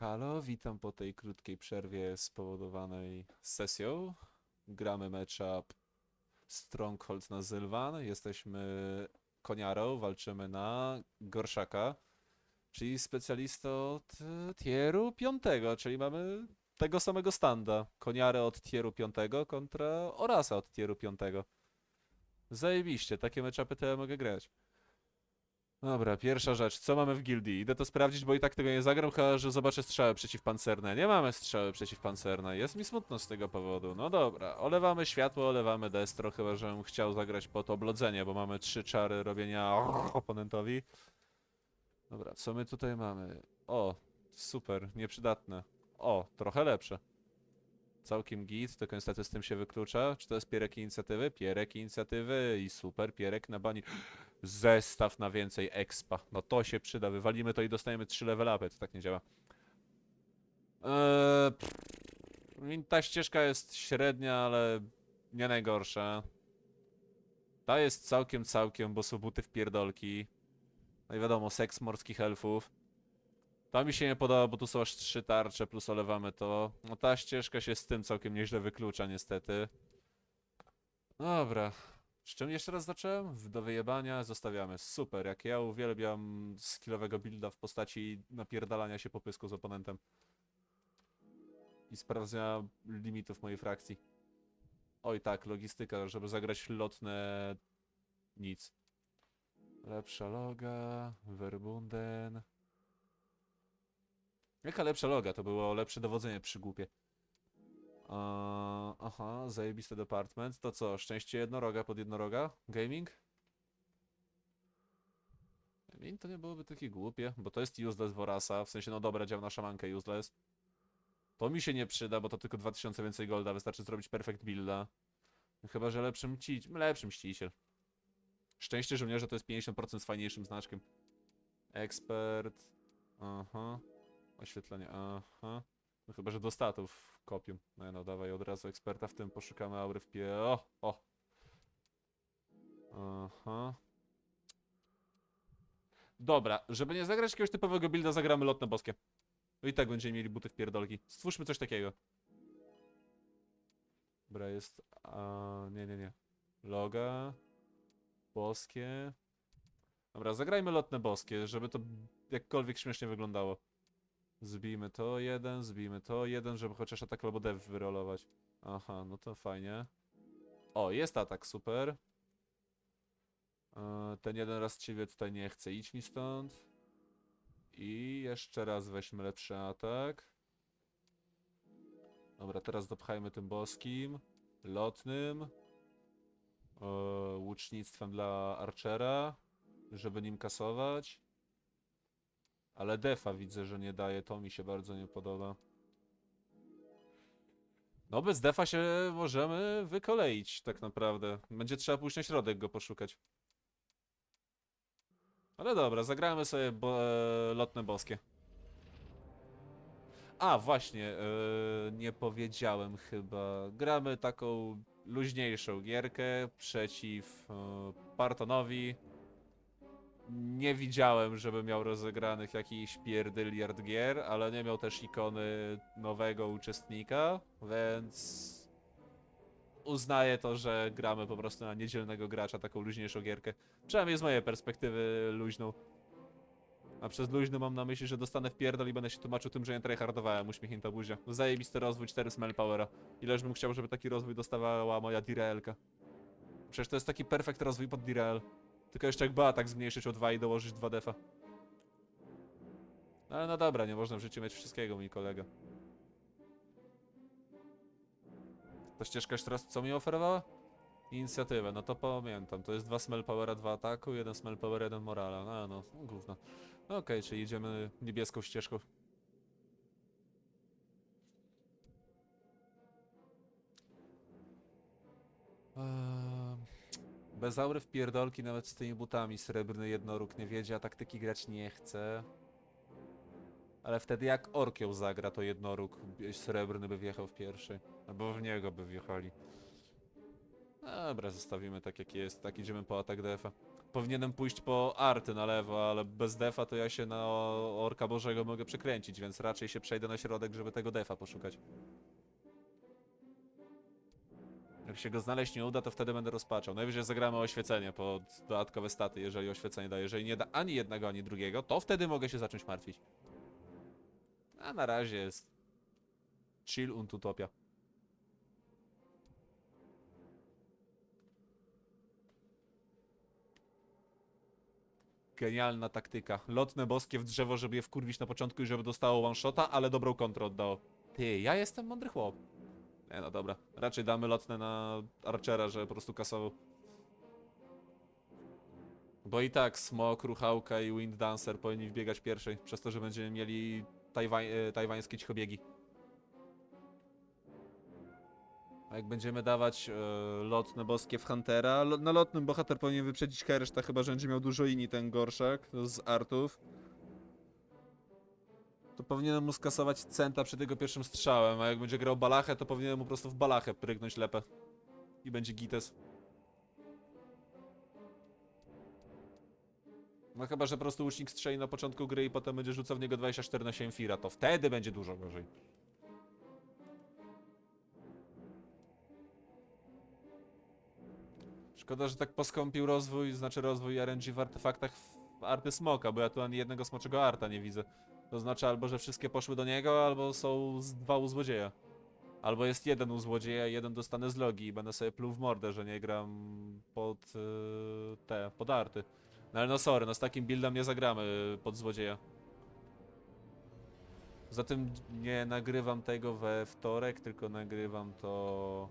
Halo, witam po tej krótkiej przerwie spowodowanej sesją. Gramy matchup Stronghold na Zylwan. Jesteśmy koniarą, walczymy na Gorszaka, czyli specjalistę od e, tieru 5, czyli mamy tego samego standa. Koniarę od tieru 5 kontra Orasa od tieru 5. Zajebiście, takie matchupy to ja mogę grać. Dobra, pierwsza rzecz. Co mamy w gildii? Idę to sprawdzić, bo i tak tego nie zagram, chyba że zobaczę strzały przeciwpancerne. Nie mamy strzały przeciwpancerne. Jest mi smutno z tego powodu. No dobra, olewamy światło, olewamy destro, chyba że bym chciał zagrać pod oblodzenie, bo mamy trzy czary robienia oponentowi. Dobra, co my tutaj mamy? O, super, nieprzydatne. O, trochę lepsze. Całkiem git, tylko niestety z tym się wyklucza. Czy to jest pierek inicjatywy? Pierek inicjatywy i super, pierek na bani. Zestaw na więcej expa. No to się przyda. Wywalimy to i dostajemy 3 level upy. To tak nie działa. Eee, ta ścieżka jest średnia, ale nie najgorsza. Ta jest całkiem, całkiem, bo są buty w pierdolki. No i wiadomo, seks morskich elfów. Ta mi się nie podoba, bo tu są aż trzy tarcze, plus olewamy to. No ta ścieżka się z tym całkiem nieźle wyklucza, niestety. Dobra. Z czym jeszcze raz zacząłem? Do wyjebania zostawiamy. Super, jak ja uwielbiam skillowego builda w postaci napierdalania się po pysku z oponentem. I sprawdzenia limitów mojej frakcji. Oj tak, logistyka, żeby zagrać lotne... Nic. Lepsza loga, Verbunden... Jaka lepsza loga? To było lepsze dowodzenie przy głupie. Aha, zajebisty department. To co, szczęście jednoroga pod jednoroga? Gaming? Gaming to nie byłoby takie głupie, bo to jest useless Vorasa, w sensie no dobra, dział na szamankę useless. To mi się nie przyda, bo to tylko 2000 więcej golda, wystarczy zrobić perfect builda. Chyba, że lepszym mci... lepszym mściciel. Szczęście żołnierza to jest 50% z fajniejszym znaczkiem. Ekspert. Aha. Oświetlenie, aha. No chyba, że do statów kopią. No, no dawaj od razu eksperta w tym, poszukamy aury w pie... O, o! Aha. Dobra, żeby nie zagrać jakiegoś typowego builda, zagramy lotne boskie. No i tak będziemy mieli buty w pierdolki. Stwórzmy coś takiego. Dobra, jest... A, nie, nie, nie. Loga. Boskie. Dobra, zagrajmy lotne boskie, żeby to jakkolwiek śmiesznie wyglądało. Zbijmy to jeden, zbijmy to jeden, żeby chociaż atak albo dev wyrolować. Aha, no to fajnie. O, jest atak, super. E, Ten jeden raz ciebie tutaj nie chce, idź mi stąd. I jeszcze raz weźmy lepszy atak. Dobra, teraz dopchajmy tym boskim. Lotnym. E, łucznictwem dla Archera, żeby nim kasować. Ale defa widzę, że nie daje, to mi się bardzo nie podoba. No bez defa się możemy wykoleić tak naprawdę. Będzie trzeba pójść na środek go poszukać. Ale dobra, zagramy sobie bo, e, lotne boskie. A, właśnie, e, nie powiedziałem chyba. Gramy taką luźniejszą gierkę przeciw e, Partonowi. Nie widziałem, żeby miał rozegranych jakiś pierdyliard gier, ale nie miał też ikony nowego uczestnika, więc uznaję to, że gramy po prostu na niedzielnego gracza, taką luźniejszą gierkę. Przynajmniej z mojej perspektywy luźną. A przez luźny mam na myśli, że dostanę w pierdol i będę się tłumaczył tym, że nie tryhardowałem, uśmiechnięta buzia. Zajebisty rozwój 4 smell powera. Ileż bym chciał, żeby taki rozwój dostawała moja Diraelka. Przecież to jest taki perfekt rozwój pod Dirael. Tylko jeszcze jak była tak zmniejszyć o 2 i dołożyć 2 defa. No ale no dobra, nie można w życiu mieć wszystkiego, mój kolega. Ta ścieżka jeszcze raz co mi oferowała? Inicjatywę, no to pamiętam. To jest 2 smell powera, 2 ataku, 1 smell power, 1 morala. No, no, no gówno. No Okej, czyli idziemy niebieską ścieżką. Eee, Bez aury w pierdolki nawet z tymi butami srebrny jednoróg nie wiedzie, a taktyki grać nie chce. Ale wtedy jak orkieł zagra, to jednoróg srebrny by wjechał w pierwszy. Albo w niego by wjechali. Dobra, zostawimy tak jak jest, tak idziemy po atak defa. powinienem pójść po arty na lewo, ale bez defa to ja się na Orka Bożego mogę przekręcić, więc raczej się przejdę na środek, żeby tego defa poszukać. Jak się go znaleźć nie uda, to wtedy będę rozpaczał. Najwyżej zagramy oświecenie pod dodatkowe staty, jeżeli oświecenie da. Jeżeli nie da ani jednego, ani drugiego, to wtedy mogę się zacząć martwić. A na razie jest chill und utopia. Genialna taktyka. Lotne boskie w drzewo, żeby je wkurwić na początku i żeby dostało one shota, ale dobrą kontrę oddało. Ty, ja jestem mądry chłop. Nie no dobra, raczej damy lotne na Archera, że po prostu kasował. Bo i tak Smok, Ruchałka i Wind Dancer powinni wbiegać pierwszej, przez to, że będziemy mieli tajwa e, tajwańskie cichobiegi. A jak będziemy dawać e, lotne boskie w Huntera, lo na lotnym bohater powinien wyprzedzić Herszta, chyba że będzie miał dużo inni ten gorszak z artów. To powinienem mu skasować centa przed jego pierwszym strzałem, a jak będzie grał balachę, to powinienem mu po prostu w balachę prygnąć lepę. I będzie gites. No chyba, że po prostu łucznik strzeli na początku gry i potem będzie rzucał w niego 24 na 7 fira, to wtedy będzie dużo gorzej. Szkoda, że tak poskąpił rozwój, znaczy rozwój RNG w artefaktach w arty smoka, bo ja tu ani jednego smoczego arta nie widzę. To znaczy albo, że wszystkie poszły do niego, albo są z dwa u złodzieja. Albo jest jeden u złodzieja i jeden dostanę z logi i będę sobie pluł w mordę, że nie gram pod yy, te, pod arty. No ale no sorry, no z takim buildem nie zagramy pod złodzieja. Zatem nie nagrywam tego we wtorek, tylko nagrywam to...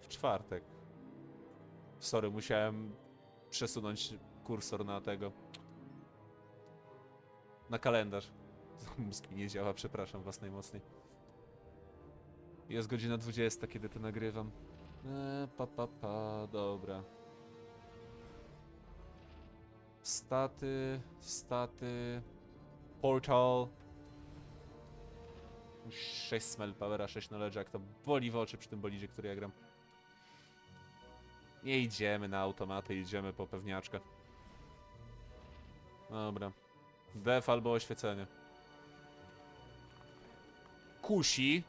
W czwartek. Sorry, musiałem przesunąć kursor na tego. Na kalendarz. Mózg mi nie działa, przepraszam was najmocniej. Jest godzina 20, kiedy to nagrywam. Eee, pa, pa, pa, dobra. Staty, staty, portal. 6 smell powera, 6 knowledge, jak to boli w oczy przy tym bolidzie, który ja gram. Nie idziemy na automaty, idziemy po pewniaczkę. Dobra. Def albo oświecenie. Kusi,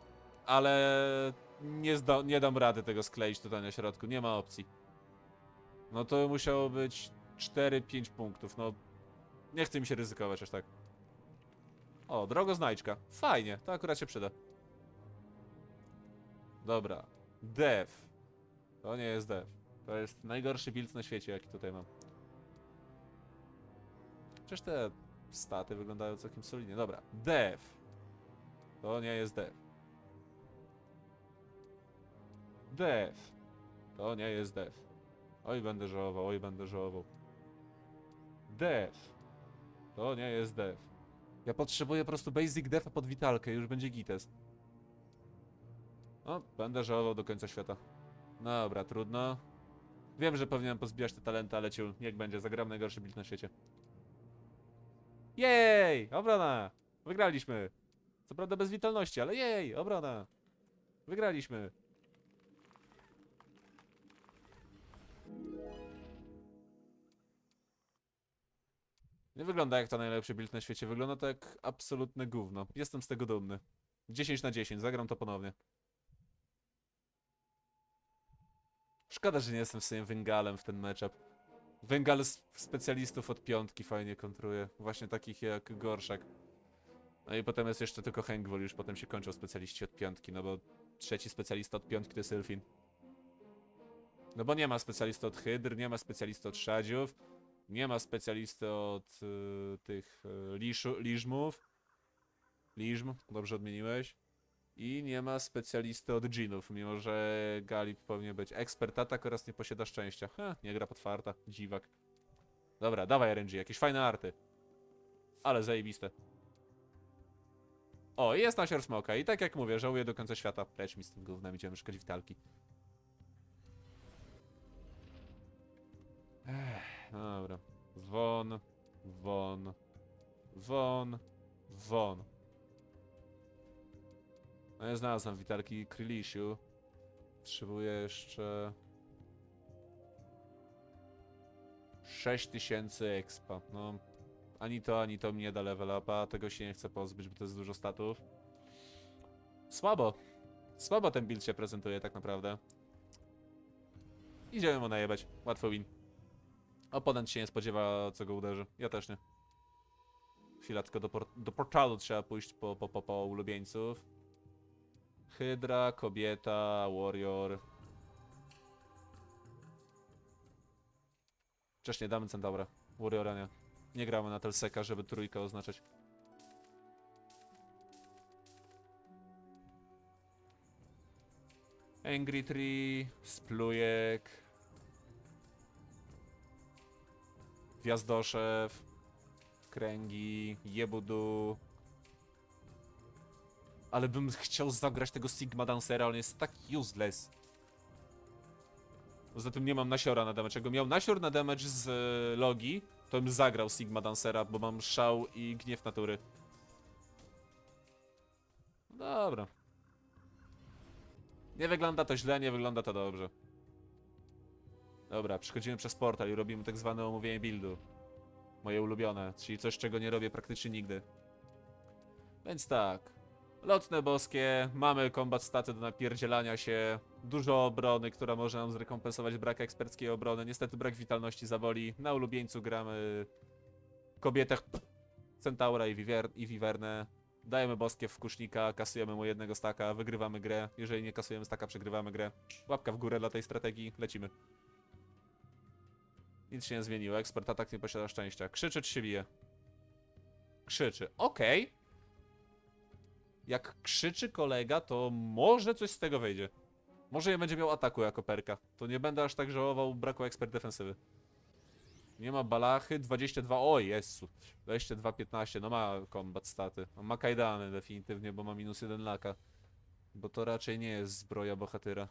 ale nie, nie dam rady tego skleić tutaj na środku, nie ma opcji. No to musiało być 4-5 punktów, no nie chce mi się ryzykować aż tak. O, drogoznajdźka. Fajnie, to akurat się przyda. Dobra. Dev. To nie jest dev. To jest najgorszy build na świecie, jaki tutaj mam. Przecież te staty wyglądają całkiem solidnie. Dobra. Dev. To nie jest dev. Dev. To nie jest dev. Oj, będę żałował, oj, będę żałował. Dev. To nie jest dev. Ja potrzebuję po prostu basic defa pod witalkę, już będzie gites. No, będę żałował do końca świata. Dobra, trudno. Wiem, że powinienem pozbierać te talenty, ale ciul, niech będzie, zagram najgorszy build na świecie. Jej! Obrona! Wygraliśmy! Co prawda bez witalności, ale jej! Obrona! Wygraliśmy! Nie wygląda jak to najlepszy build na świecie, wygląda to jak absolutne gówno. Jestem z tego dumny. 10 na 10, zagram to ponownie. Szkoda, że nie jestem w sumie Węgalem w ten matchup. Węgal specjalistów od piątki fajnie kontruje. Właśnie takich jak Gorszak. No i potem jest jeszcze tylko Hengwol, już potem się kończą specjaliści od piątki, no bo trzeci specjalista od piątki to jest Elfin. No bo nie ma specjalisty od Hydr, nie ma specjalisty od Szadziów, nie ma specjalisty od y, tych y, liżmów. Liżm, dobrze odmieniłeś. I nie ma specjalisty od dżinów, mimo że Galip powinien być ekspert atak oraz nie posiada szczęścia. Ha, nie gra pod farta, dziwak. Dobra, dawaj RNG, jakieś fajne arty. Ale zajebiste. O, jest nasior smoka i tak jak mówię, żałuję do końca świata. Precz mi z tym gównem, idziemy szukać witalki. Ech, dobra. Won, won, won, won. No ja znalazłem witalki Krylisiu. Potrzebuję jeszcze... 6000 expa. No, ani to, ani to mi nie da level upa. Tego się nie chcę pozbyć, bo to jest dużo statów. Słabo. Słabo ten build się prezentuje tak naprawdę. Idziemy mu najebać. Łatwo win. Oponent się nie spodziewa, co go uderzy. Ja też nie. Chwila, tylko do, por do portalu trzeba pójść po, po, po, po ulubieńców. Hydra, kobieta, warrior. Wcześniej damy Centaura. Warriora nie. Nie gramy na Telseka, żeby trójkę oznaczać. Angry Tree, Splujek. Gwiazdoszew. Kręgi, Jebudu. Ale bym chciał zagrać tego Sigma Dancera, on jest tak useless. Poza tym nie mam nasiora na damage. Jakbym miał nasior na damage z e, logi, to bym zagrał Sigma Dancera, bo mam szał i gniew natury. Dobra. Nie wygląda to źle, nie wygląda to dobrze. Dobra, przechodzimy przez portal i robimy tak zwane omówienie buildu. Moje ulubione, czyli coś, czego nie robię praktycznie nigdy. Więc tak. Lotne boskie, mamy kombat staty do napierdzielania się, dużo obrony, która może nam zrekompensować brak eksperckiej obrony. Niestety brak witalności zaboli. Na ulubieńcu gramy kobietę, Centaura i, Wiwer i Wiwernę. Dajemy boskie w kusznika, kasujemy mu jednego staka, wygrywamy grę. Jeżeli nie kasujemy staka, przegrywamy grę. Łapka w górę dla tej strategii, lecimy. Nic się nie zmieniło, ekspert atak nie posiada szczęścia. Krzyczy czy się bije? Krzyczy, okej. Jak krzyczy kolega, to może coś z tego wyjdzie. Może nie będzie miał ataku jako perka. To nie będę aż tak żałował braku ekspert defensywy. Nie ma balachy, 22, o Jezu, 22, 15, no ma combat staty. On ma kajdany definitywnie, bo ma minus 1 laka. Bo to raczej nie jest zbroja bohatyra.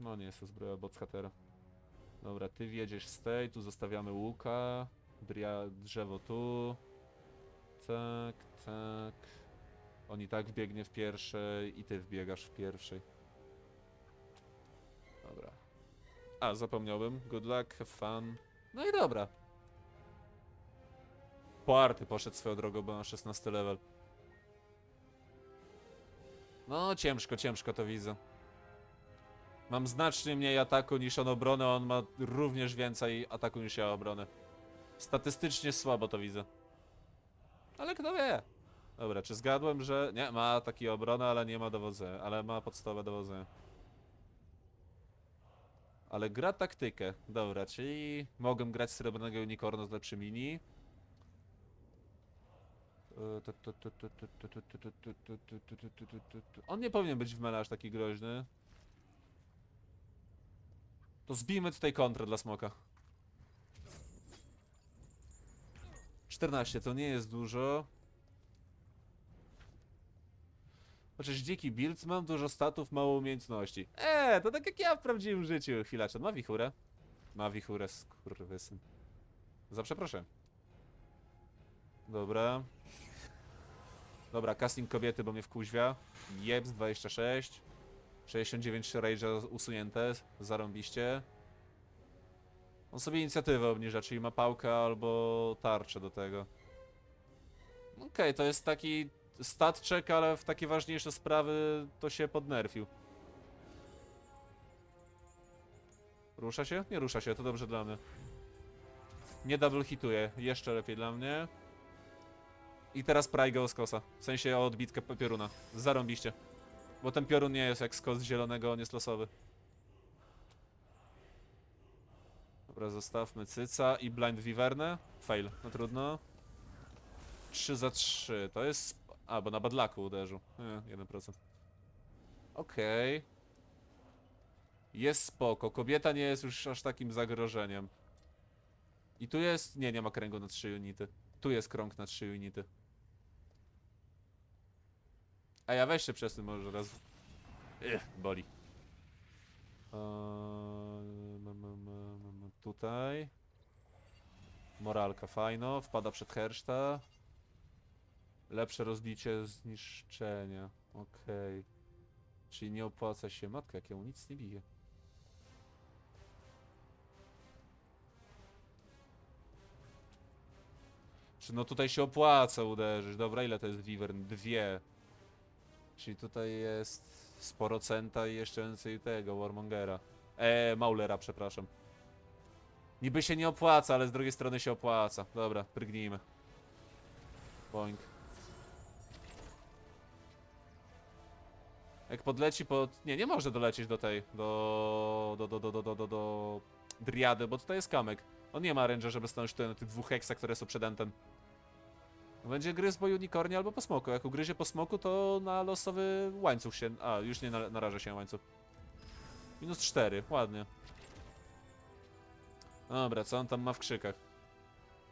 No nie jest to zbroja bohatera. Dobra, ty wjedziesz z tej, tu zostawiamy łuka. Dria, drzewo tu. Tak, tak. On i tak wbiegnie w pierwszej i ty wbiegasz w pierwszej. Dobra. A, zapomniałbym. Good luck, have fun. No i dobra. Poarty poszedł swoją drogą, bo ma 16 level. No, ciężko, ciężko to widzę. Mam znacznie mniej ataku niż on obronę, a on ma również więcej ataku niż ja obronę. Statystycznie słabo to widzę. Ale kto wie? Dobra, czy zgadłem, że... Nie, ma taki obronę, ale nie ma dowodzenia. Ale ma podstawę dowodzenia. Ale gra taktykę. Dobra, czyli mogę grać srebrnego unicorna z lepszym mini. On nie powinien być w melarz taki groźny. To zbijmy tutaj kontrę dla smoka. 14 to nie jest dużo. Chociaż dziki build, mam dużo statów, mało umiejętności. Eee, to tak jak ja w prawdziwym życiu. Chwilacz, ma wichurę? Ma wichurę, skurwysyn. Za przeproszę. Dobra. Dobra, casting kobiety, bo mnie wkuźwia. Jeps 26. 69 rage'a usunięte, zarąbiście. On sobie inicjatywę obniża, czyli ma pałkę albo tarczę do tego. Okej, to jest taki stat check, ale w takie ważniejsze sprawy to się podnerfił. Rusza się? Nie rusza się, to dobrze dla mnie. Nie double hituje, jeszcze lepiej dla mnie. I teraz Prajgo z kosa. W sensie o odbitkę pioruna. Zarąbiście. Bo ten piorun nie jest jak skos zielonego, on jest losowy. Dobra, zostawmy cyca i blind wivernę. Fail, no trudno. 3 za 3, to jest... A, bo na badlaku uderzył. Nie, 1%. Okej. Jest spoko, kobieta nie jest już aż takim zagrożeniem. I tu jest... Nie, nie ma kręgu na 3 unity. Tu jest krąg na 3 unity. A ja weź się przez tym może raz. Ech, boli. Eee, Tutaj. Moralka fajno, wpada przed herszta. Lepsze rozbicie zniszczenia. Okej. Okay. Czyli nie opłaca się matka, jak ją nic nie bije. Czy no tutaj się opłaca uderzyć? Dobra, ile to jest Vivern? Dwie. Czyli tutaj jest sporo centa i jeszcze więcej tego, Warmongera. Eee, Maulera, przepraszam. Niby się nie opłaca, ale z drugiej strony się opłaca. Dobra, prygnijmy. Boing. Jak podleci pod... Nie, nie może dolecieć do tej, do... do, do, do, do, do, do, do... Driady, bo tutaj jest kamek. On nie ma ranger, żeby stanąć tutaj na tych dwóch heksach, które są przed entem. Będzie gryzł po unicornie albo po smoku. Jak ugryzie po smoku, to na losowy łańcuch się... A, już nie na, naraża się łańcuch. Minus 4, ładnie. Dobra, co on tam ma w krzykach?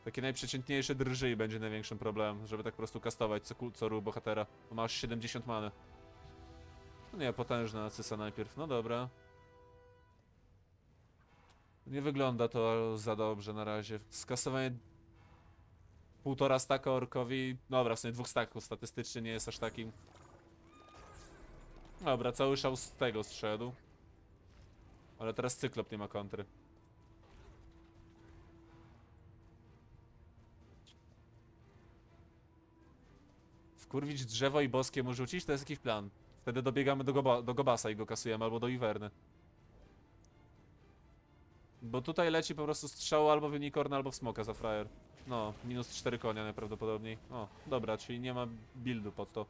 Takie najprzeciętniejsze drży i będzie największym problemem, żeby tak po prostu kastować co, co ruch bohatera. Bo ma aż 70 many. No nie, potężna Acysa najpierw. No dobra. Nie wygląda to za dobrze na razie. Skasowanie półtora staka orkowi. Dobra, w sumie dwóch staków statystycznie nie jest aż takim. Dobra, cały szał z tego zszedł. Ale teraz cyklop nie ma kontry. Wkurwić drzewo i boskie mu rzucić? To jest jakiś plan. Wtedy dobiegamy do, goba, do Gobasa i go kasujemy, albo do Iwerny. Bo tutaj leci po prostu strzał albo w unicorn, albo w smoka za frajer. No, minus 4 konia najprawdopodobniej. O, dobra, czyli nie ma buildu pod to.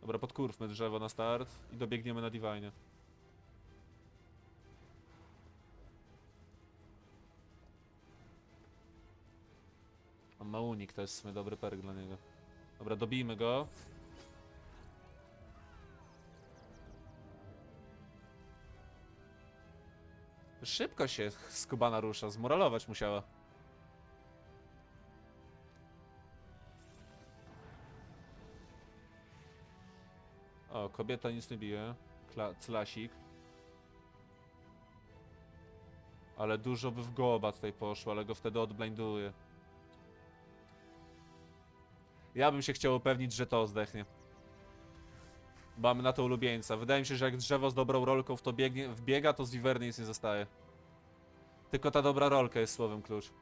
Dobra, podkurwmy drzewo na start i dobiegniemy na Divine. On ma unik, to jest w sumie dobry perk dla niego. Dobra, dobijmy go. Szybko się skubana rusza, zmoralować musiała. O, kobieta nic nie bije. Kla clasik. Ale dużo by w goba tutaj poszło, ale go wtedy odblinduje. Ja bym się chciał upewnić, że to zdechnie. Mamy na to ulubieńca. Wydaje mi się, że jak drzewo z dobrą rolką w to biegnie, wbiega, to z wiwerny nic nie zostaje. Tylko ta dobra rolka jest słowem klucz.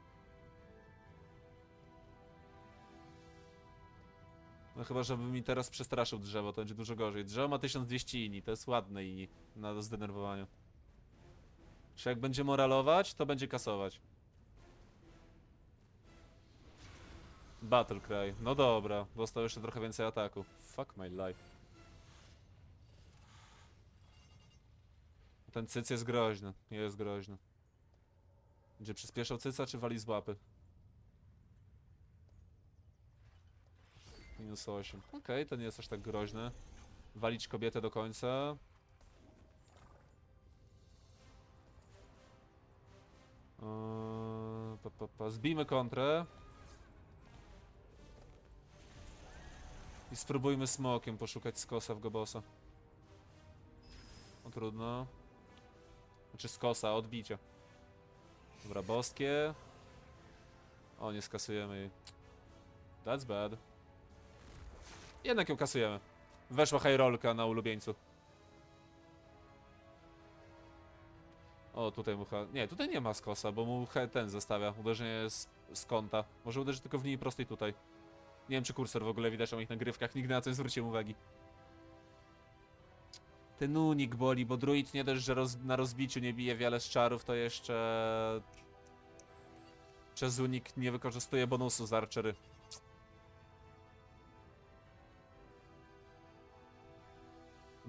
No chyba, żeby mi teraz przestraszył drzewo, to będzie dużo gorzej. Drzewo ma 1200 ini, to jest ładne ini na zdenerwowaniu. Czy jak będzie moralować, to będzie kasować. Battle Cry. No dobra, dostał jeszcze trochę więcej ataku. Fuck my life. Ten cyc jest groźny. Jest groźny. Będzie przyspieszał cyca, czy wali z łapy? Minus 8. Okej, to nie jest aż tak groźne. Walić kobietę do końca. Eee, pa, pa, pa. Zbijmy kontrę. I spróbujmy smokiem poszukać skosa w gobosa. No trudno. Znaczy skosa, odbicia. Dobra, boskie. O, nie skasujemy jej. That's bad. Jednak ją kasujemy. Weszła high rollka na ulubieńcu. O, tutaj mu ha... Nie, tutaj nie ma skosa, bo mu ten zostawia. Uderzenie z, z kąta. Może uderzyć tylko w linii prostej tutaj. Nie wiem, czy kursor w ogóle widać na moich nagrywkach. Nigdy na to nie zwróciłem uwagi. Ten unik boli, bo druid nie dość, że roz, na rozbiciu nie bije wiele z czarów, to jeszcze... Przez unik nie wykorzystuje bonusu z archery.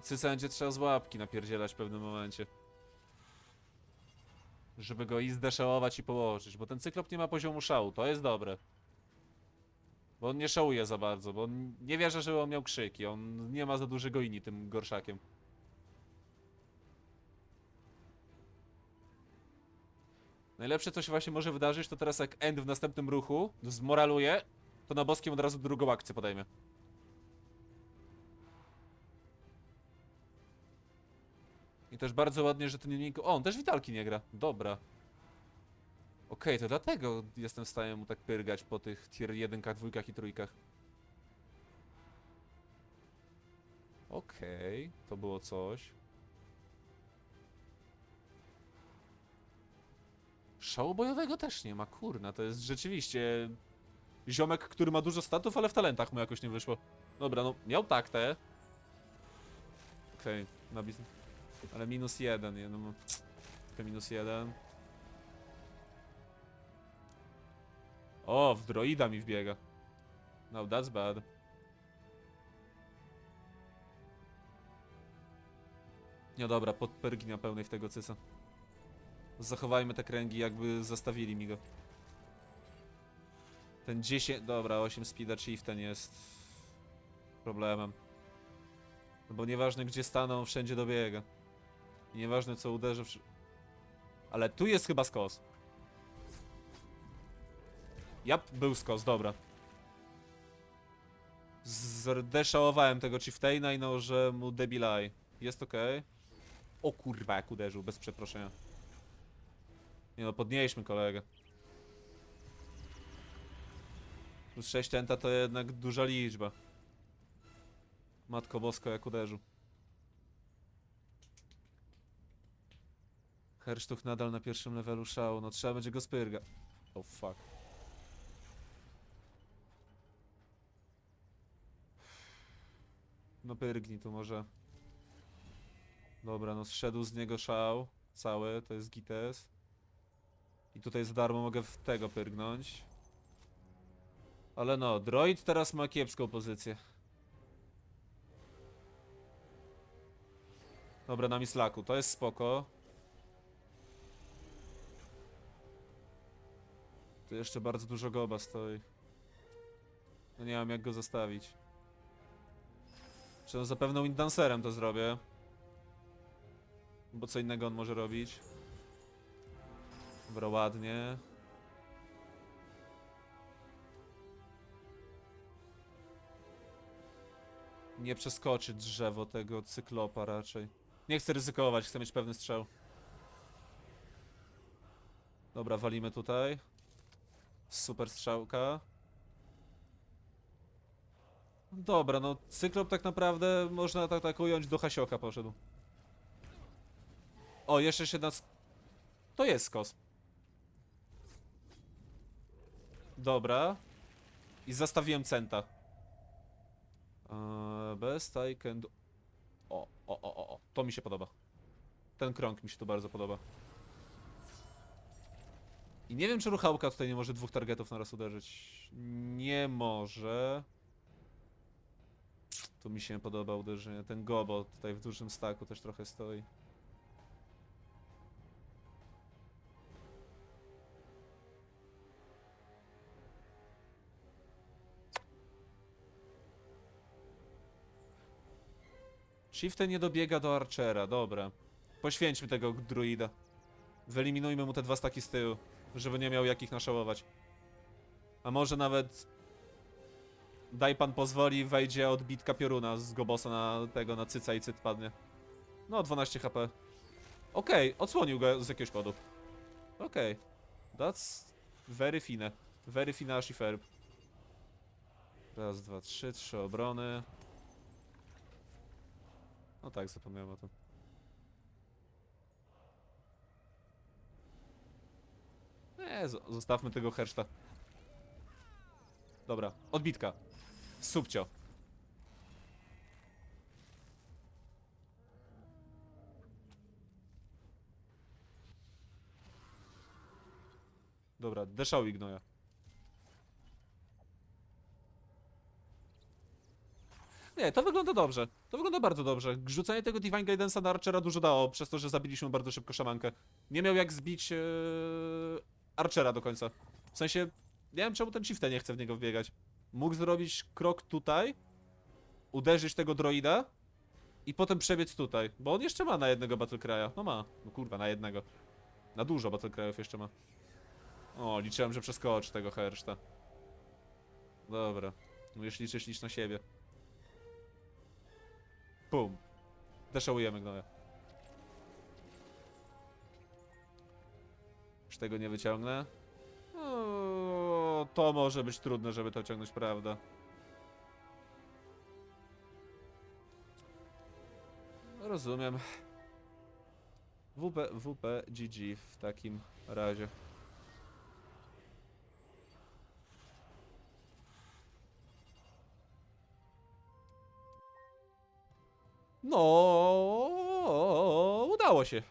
Cyca będzie trzeba z łapki napierdzielać w pewnym momencie. Żeby go i zdeszałować i położyć, bo ten cyklop nie ma poziomu szału, to jest dobre. Bo on nie szałuje za bardzo, bo on nie wierzę, że on miał krzyki, on nie ma za dużego ini tym gorszakiem. Najlepsze, co się właśnie może wydarzyć, to teraz jak End w następnym ruchu zmoraluje, to na boskim od razu drugą akcję podejmie. I też bardzo ładnie, że ten unik... O, on też witalki nie gra. Dobra. Okej, to dlatego jestem w stanie mu tak pyrgać po tych tier 1, 2 i trójkach. Okej, to było coś. Szału bojowego też nie ma, kurna, to jest rzeczywiście Ziomek, który ma dużo statów, ale w talentach mu jakoś nie wyszło. Dobra, no miał taktę. Okej, na biznes. Ale minus jeden, nie, no. Tylko minus jeden. O, w droida mi wbiega. No, that's bad. Nie dobra, podpergi na pełnej w tego cysa. Zachowajmy te kręgi, jakby zostawili mi go. Ten 10... Dobra, 8 speeda chieftain jest... problemem. No bo nieważne gdzie staną, wszędzie dobiega. I nieważne co uderzy... Ale tu jest chyba skos. Jap, był skos, dobra. Zdeszałowałem tego chieftaina i nałożę mu debilaj. Jest okej. O kurwa, jak uderzył, bez przeproszenia. Nie no, podnieśmy kolegę. Plus 6 enta to jednak duża liczba. Matko bosko, jak uderzył. Hersztuch nadal na pierwszym levelu szału, no trzeba będzie go spyrga. Oh fuck. No pyrgnij tu może. Dobra, no zszedł z niego szał. Cały, to jest gites. I tutaj za darmo mogę w tego pyrgnąć. Ale no, droid teraz ma kiepską pozycję. Dobra, na mislaku, to jest spoko. Tu jeszcze bardzo dużo goba stoi. No nie mam jak go zostawić. Czy no zapewne Winddancerem to zrobię. Bo co innego on może robić. Dobra, ładnie. Nie przeskoczy drzewo tego cyklopa raczej. Nie chcę ryzykować, chcę mieć pewny strzał. Dobra, walimy tutaj. Super strzałka. Dobra, no cyklop tak naprawdę można tak, tak ująć do Hasioka poszedł. O, jeszcze się nas... To jest skos. Dobra. I zastawiłem centa. Eee, best I can do... O, o, o, o, o. To mi się podoba. Ten krąg mi się tu bardzo podoba. I nie wiem, czy ruchałka tutaj nie może dwóch targetów naraz uderzyć. Nie może. Tu mi się podoba uderzenie. Ten gobo tutaj w dużym staku też trochę stoi. Chieftain nie dobiega do Archera, dobra. Poświęćmy tego druida. Wyeliminujmy mu te dwa staki z tyłu, żeby nie miał jakich naszałować. A może nawet... Daj pan pozwoli, wejdzie odbitka pioruna z Gobosa na tego, na cyca i cyt padnie. No, 12 HP. Okej, odsłonił go z jakiegoś powodu. Okej. That's very fine. Very fine Shiferb. Raz, dwa, trzy, trzy obrony. No tak, zapomniałem o tym. Nie, zo- zostawmy tego herszta. Dobra, odbitka. Subcio. Dobra, deszał ignoja. Nie, to wygląda dobrze. To wygląda bardzo dobrze. Rzucanie tego Divine Guidance'a na Archera dużo dało, przez to, że zabiliśmy bardzo szybko szamankę. Nie miał jak zbić ee, Archera do końca. W sensie, nie wiem czemu ten Chieftain nie chce w niego wbiegać. Mógł zrobić krok tutaj, uderzyć tego droida i potem przebiec tutaj, bo on jeszcze ma na jednego Battlecry'a. No ma. No kurwa, na jednego. Na dużo Battlecry'ów jeszcze ma. O, liczyłem, że przeskoczy tego Herszta. Dobra. Musisz liczyć licz na siebie. Pum. Deszałujemy gnoja. Już tego nie wyciągnę. O, to może być trudne, żeby to ciągnąć, prawda? No, rozumiem. WP, WP, GG w takim razie. No, udało się.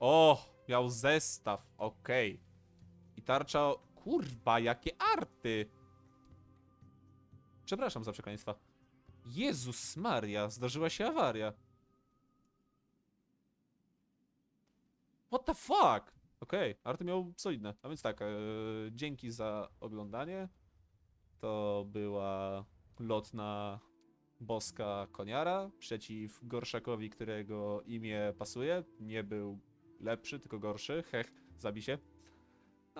O, miał zestaw, okej. Okay. I tarcza kurwa, jakie arty. Przepraszam za przekleństwa. Jezus Maria, zdarzyła się awaria. What the fuck? Okej, arty miał solidne. A więc tak, e, dzięki za oglądanie. To była lotna boska koniara przeciw gorszakowi, którego imię pasuje. Nie był lepszy, tylko gorszy. Hech, zabij się.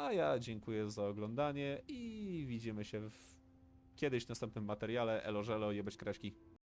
A ja dziękuję za oglądanie i widzimy się w kiedyś następnym materiale. Elo, żelo, jebać kraśki.